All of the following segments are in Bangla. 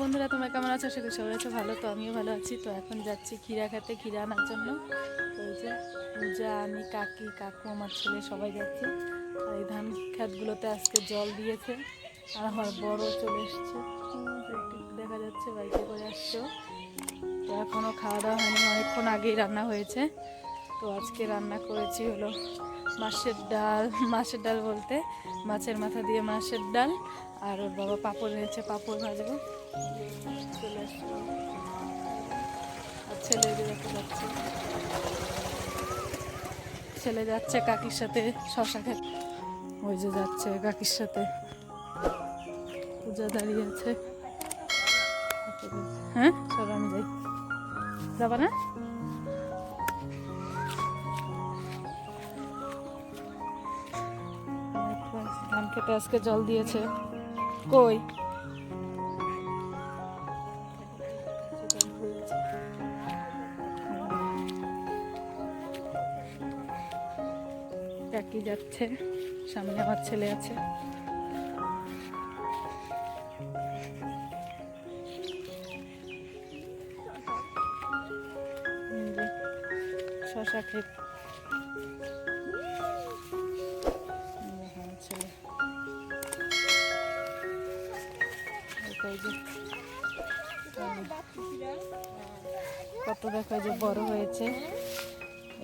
বন্ধুরা, তোমরা কেমন আছো? আশা করি সবাই আছো ভালো, তো আমিও ভালো আছি। তো এখন যাচ্ছি ক্ষীরা খেতে ক্ষীরা আনার জন্য। তো ওই যে পূজা, আমি কাকি, কাকু, আমার ছেলে সবাই যাচ্ছে। আর এই ধান ক্ষেতগুলোতে আজকে জল দিয়েছে। আর আমার বড় চলে এসছে। দেখা যাচ্ছে বাইকে করে আসছে। তো এখনও খাওয়া দাওয়া হয়নি, অনেকক্ষণ আগেই রান্না হয়েছে। তো আজকে রান্না করেছি হলো মাছের ডাল। মাছের ডাল বলতে মাছের মাথা দিয়ে মাছের ডাল। আর ওর বাবা পাঁপড় এনেছে, পাঁপড় ভাজবো। ছেলে যাচ্ছে। ছেলে যাচ্ছে কাকির সাথে শশা খেতে। ওই যে যাচ্ছে কাকির সাথে। পূজা দাঁড়িয়ে আছে। হ্যাঁ? চলো আমি যাই। যাবা না? ধান খেতে আজকে জল দিয়েছে। কই? কাকি যাচ্ছে। সামনে আমার ছেলে আছে। শশা ক্ষেত ছেলে। কত দেখা যে বড় হয়েছে।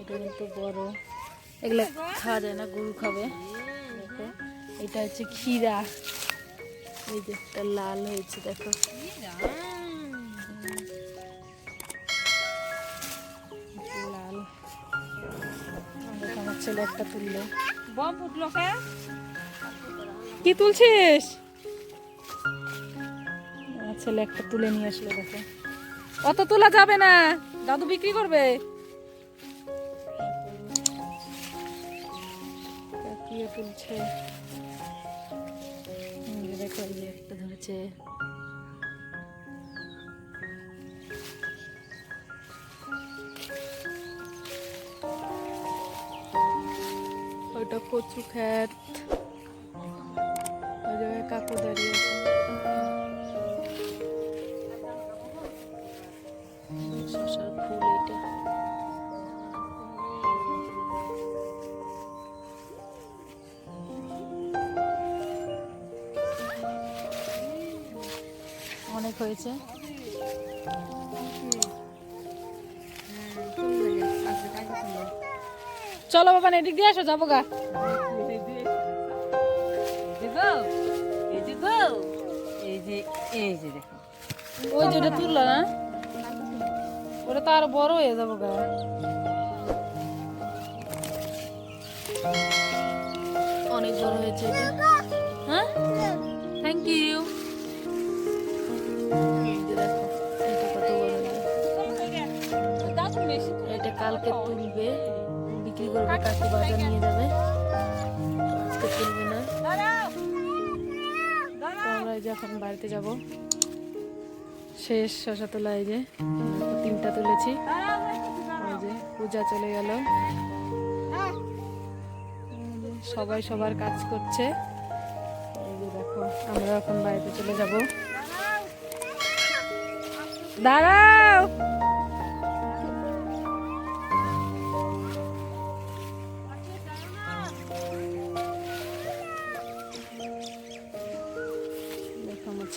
এটা কিন্তু বড়। এগুলো খাওয়া যায় না গরু খাবে। দেখো এটা হচ্ছে ক্ষীরা। এই যে একটা লাল হয়েছে দেখো। লাল। আমার ছেলে একটা তুললো। বম কি তুলছিস? আমার ছেলে একটা তুলে নিয়ে আসলো দেখো। অত তোলা যাবে না। দাদু বিক্রি করবে? কাকিয়ে তুলছে। দেখো, এই একটা ধরেছে। ওইটা কচু খ্যাত কাকু দাঁড়িয়ে আছে। শশার ফুল এটা অনেক হয়েছে। চলো বাবা, এদিক দিয়ে আসো, যাব গা। ওই যে ওটা তুললো না? ওটা তো আরও বড় হয়ে যাব গা। অনেক বড় হয়েছে এটা। কালকে তুলবে, বিক্রি করবে কাকু বাজার নিয়ে যাবে। আজকে তুলবে না। আমরা এই যে এখন বাড়িতে যাব। শেষ শশা তোলা এই যে তিনটা তুলেছি। ওই যে পূজা চলে গেল। সবাই সবার কাজ করছে। এই যে দেখো আমরা এখন বাড়িতে চলে যাব। দাঁড়াও!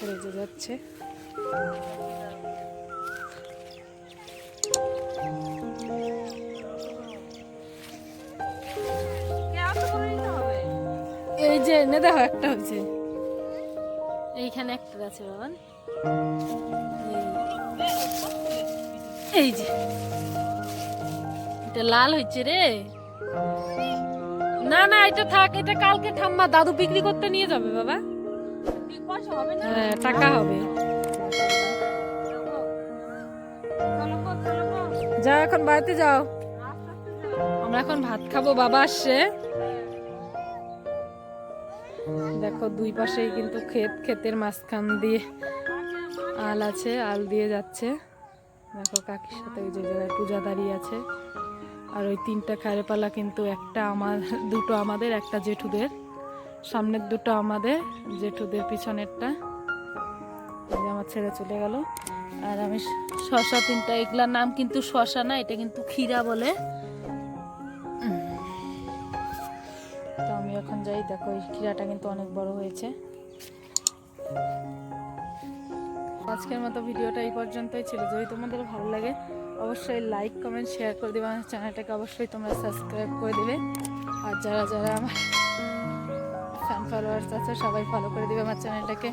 যে যাচ্ছে। এই যে, এনে দেখো একটা হচ্ছে। এইখানে একটা আছে বাবান এই- যে। এটা লাল হয়েছে রে। না না, এটা থাক, এটা কালকে ঠাম্মা দাদু বিক্রি করতে নিয়ে যাবে, বাবা। টাকা হবে। যাও এখন বাড়িতে যাও। আমরা এখন ভাত খাব বাবা আসছে। দেখো দুই পাশেই কিন্তু ক্ষেত ক্ষেতের মাঝখান দিয়ে আল আছে আল দিয়ে যাচ্ছে। দেখো কাকির সাথে ওই যে জায়গায় পূজা দাঁড়িয়ে আছে। আর ওই তিনটা খারেপালা কিন্তু একটা আমার দুটো আমাদের একটা জেঠুদের। সামনের দুটো আমাদের, জেঠুদের পিছনেরটা। আমার ছেড়ে চলে গেল। আর আমি শশা তিনটা, এগুলার নাম কিন্তু শশা না, এটা কিন্তু ক্ষীরা বলে। তো আমি এখন যাই, দেখো এই ক্ষীরাটা কিন্তু অনেক বড় হয়েছে। আজকের মতো ভিডিওটা এই পর্যন্তই ছিল। যদি তোমাদের ভালো লাগে, অবশ্যই লাইক কমেন্ট শেয়ার করে দেবে। আমার চ্যানেলটাকে অবশ্যই তোমরা সাবস্ক্রাইব করে দেবে। আর যারা যারা আমার ফলোয়ার্স আছে সবাই ফলো করে দিবে আমার চ্যানেলটাকে